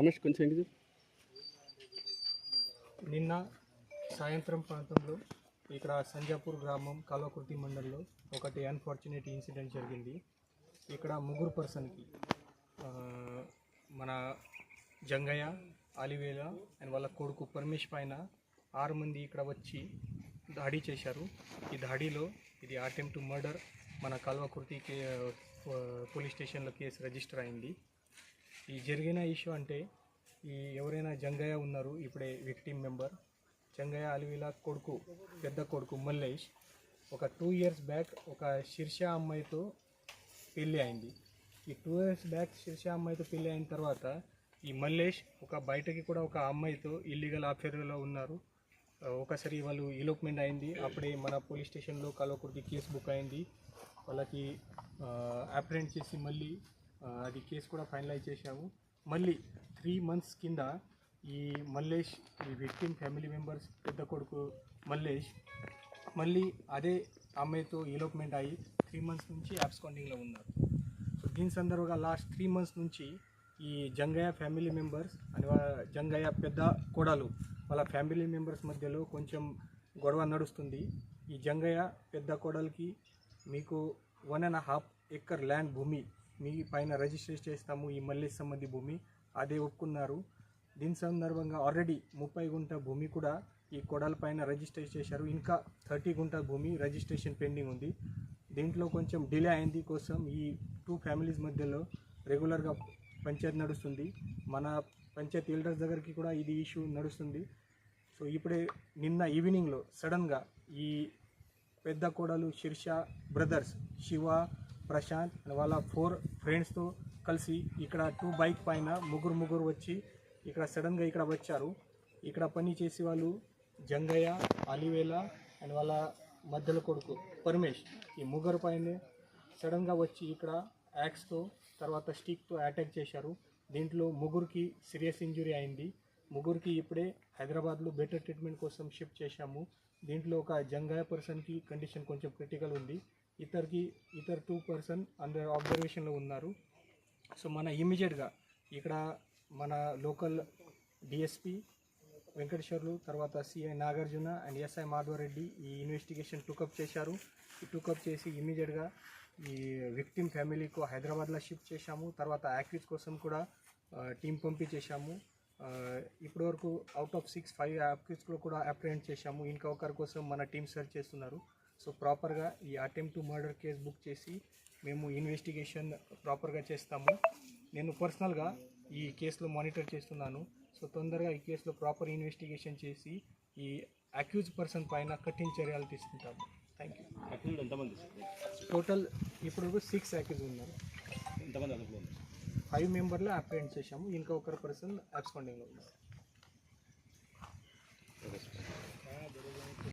రమేష్ కొంచెం ఎంగి నిన్న సాయంత్రం ప్రాంతంలో ఇక్కడ సంజాపూర్ గ్రామం కాల్వకుర్తి మండలంలో ఒకటి అన్ఫార్చునేట్ ఇన్సిడెంట్ జరిగింది. ఇక్కడ ముగ్గురు పర్సన్కి మన జంగయ్య అలివేల అండ్ వాళ్ళ కొడుకు పరమేష్ పైన ఆరు మంది ఇక్కడ వచ్చి దాడి చేశారు. ఈ దాడిలో ఇది అటెంప్ట్ టు మర్డర్ మన కల్వకుర్తి కే పోలీస్ స్టేషన్లో కేసు రిజిస్టర్ అయింది. ఈ జరిగిన ఇష్యూ అంటే ఈ ఎవరైనా జంగయ్య ఉన్నారు ఇప్పుడే విక్టిమ్ మెంబర్ జంగయ్య అలివిల కొడుకు పెద్ద కొడుకు మల్లేష్ ఒక టూ ఇయర్స్ బ్యాక్ ఒక శీర్ష అమ్మాయితో పెళ్ళి అయింది. ఈ టూ ఇయర్స్ బ్యాక్ శీర్ష అమ్మాయితో పెళ్ళి అయిన తర్వాత ఈ మల్లేష్ ఒక బయటకి కూడా ఒక అమ్మాయితో ఇల్లీగల్ అఫేర్లో ఉన్నారు. ఒకసారి వాళ్ళు ఇలోప్మెంట్ అయింది. అప్పుడే మన పోలీస్ స్టేషన్లో కలవకుడికి కేసు బుక్ అయింది. వాళ్ళకి అప్రెంట్ చేసి మళ్ళీ అది కేసు కూడా ఫైనలైజ్ చేశాము. మళ్ళీ త్రీ మంత్స్ కింద ఈ మల్లేష్ ఈ విక్టిమ్ ఫ్యామిలీ మెంబర్స్ పెద్ద కొడుకు మల్లేష్ మళ్ళీ అదే అమ్మాయితో ఎలోప్మెంట్ అయ్యి త్రీ మంత్స్ నుంచి అబ్స్కాండింగ్లో ఉన్నారు. సో దీని సందర్భంగా లాస్ట్ త్రీ మంత్స్ నుంచి ఈ జంగయ్య ఫ్యామిలీ మెంబర్స్ అని జంగయ్య పెద్ద కోడలు వాళ్ళ ఫ్యామిలీ మెంబర్స్ మధ్యలో కొంచెం గొడవ నడుస్తుంది. ఈ జంగయ్య పెద్ద కోడలికి మీకు one and half acre land భూమి మీ పైన రిజిస్టర్ చేస్తాము ఈ మల్లేష్ సంబంధి భూమి. అదే ఒప్పుకున్నారు. దీని సందర్భంగా ఆల్రెడీ ముప్పై గుంట భూమి కూడా ఈ కొడల పైన రిజిస్టర్ చేశారు. ఇంకా థర్టీ గుంట భూమి రిజిస్ట్రేషన్ పెండింగ్ ఉంది. దీంట్లో కొంచెం డిలే అయింది కోసం ఈ టూ ఫ్యామిలీస్ మధ్యలో రెగ్యులర్గా పంచాయతీ నడుస్తుంది. మన పంచాయతీ ఎల్డర్స్ దగ్గరికి కూడా ఇది ఇష్యూ నడుస్తుంది. సో ఇప్పుడే నిన్న ఈవినింగ్లో సడన్గా ఈ పెద్ద కోడలు శిర్ష బ్రదర్స్ శివ ప్రశాంత్ అండ్ వాళ్ళ ఫోర్ ఫ్రెండ్స్తో కలిసి ఇక్కడ టూ బైక్ పైన ముగ్గురు ముగ్గురు వచ్చి ఇక్కడ సడన్గా ఇక్కడ వచ్చారు. ఇక్కడ పని చేసే వాళ్ళు జంగయ్య అలివేల అండ్ వాళ్ళ మధ్యలో కొడుకు పరమేష్. ఈ ముగ్గురు పైన సడన్గా వచ్చి ఇక్కడ యాక్స్తో తర్వాత స్టిక్తో అటాక్ చేశారు. దీంట్లో ముగ్గురికి సీరియస్ ఇంజురీ అయింది. ముగ్గురికి ఇప్పుడే హైదరాబాద్లో బెటర్ ట్రీట్మెంట్ కోసం షిఫ్ట్ చేశాము. దీంట్లో ఒక జంగాయ పర్సన్కి కండిషన్ కొంచెం క్రిటికల్ ఉంది. ఇతరికి ఇతర టూ పర్సన్ అందరు ఆబ్జర్వేషన్లో ఉన్నారు. సో మన ఇమీడియట్గా ఇక్కడ మన లోకల్ డిఎస్పి వెంకటేశ్వర్లు తర్వాత CI Nagarjuna and SI Madhava Reddy ఈ ఇన్వెస్టిగేషన్ టుకప్ చేశారు. ఈ టుకప్ చేసి ఇమీడియట్గా ఈ విక్టిమ్ ఫ్యామిలీకు హైదరాబాద్లో షిఫ్ట్ చేశాము. తర్వాత యాక్యూజ్ కోసం కూడా టీం పంపించేశాము. ఇప్పటి వరకు అవుట్ ఆఫ్ సిక్స్ ఫైవ్ యాక్యూజ్లో కూడా అప్రిహెండ్ చేశాము. ఇంకా ఒకరి కోసం మన టీం సెర్చ్ చేస్తున్నారు. సో ప్రాపర్గా ఈ attempt to murder case book చేసి మేము ఇన్వెస్టిగేషన్ ప్రాపర్గా చేస్తాము. నేను పర్సనల్గా ఈ కేసులో మానిటర్ చేస్తున్నాను. సో తొందరగా ఈ కేసులో ప్రాపర్ ఇన్వెస్టిగేషన్ చేసి ఈ అక్యూజ్ పర్సన్ పైన కఠిన చర్యలు తీసుకుంటాము. థ్యాంక్ యూ ఎంతమంది? టోటల్ ఇప్పుడు సిక్స్ అక్యూజ్ ఉన్నారు. ఎంతమంది ఫైవ్ మెంబర్లో అప్రెంట్ చేశాము. ఇంకా ఒకరు పర్సన్ అబ్స్కాండింగ్లో ఉన్నారు.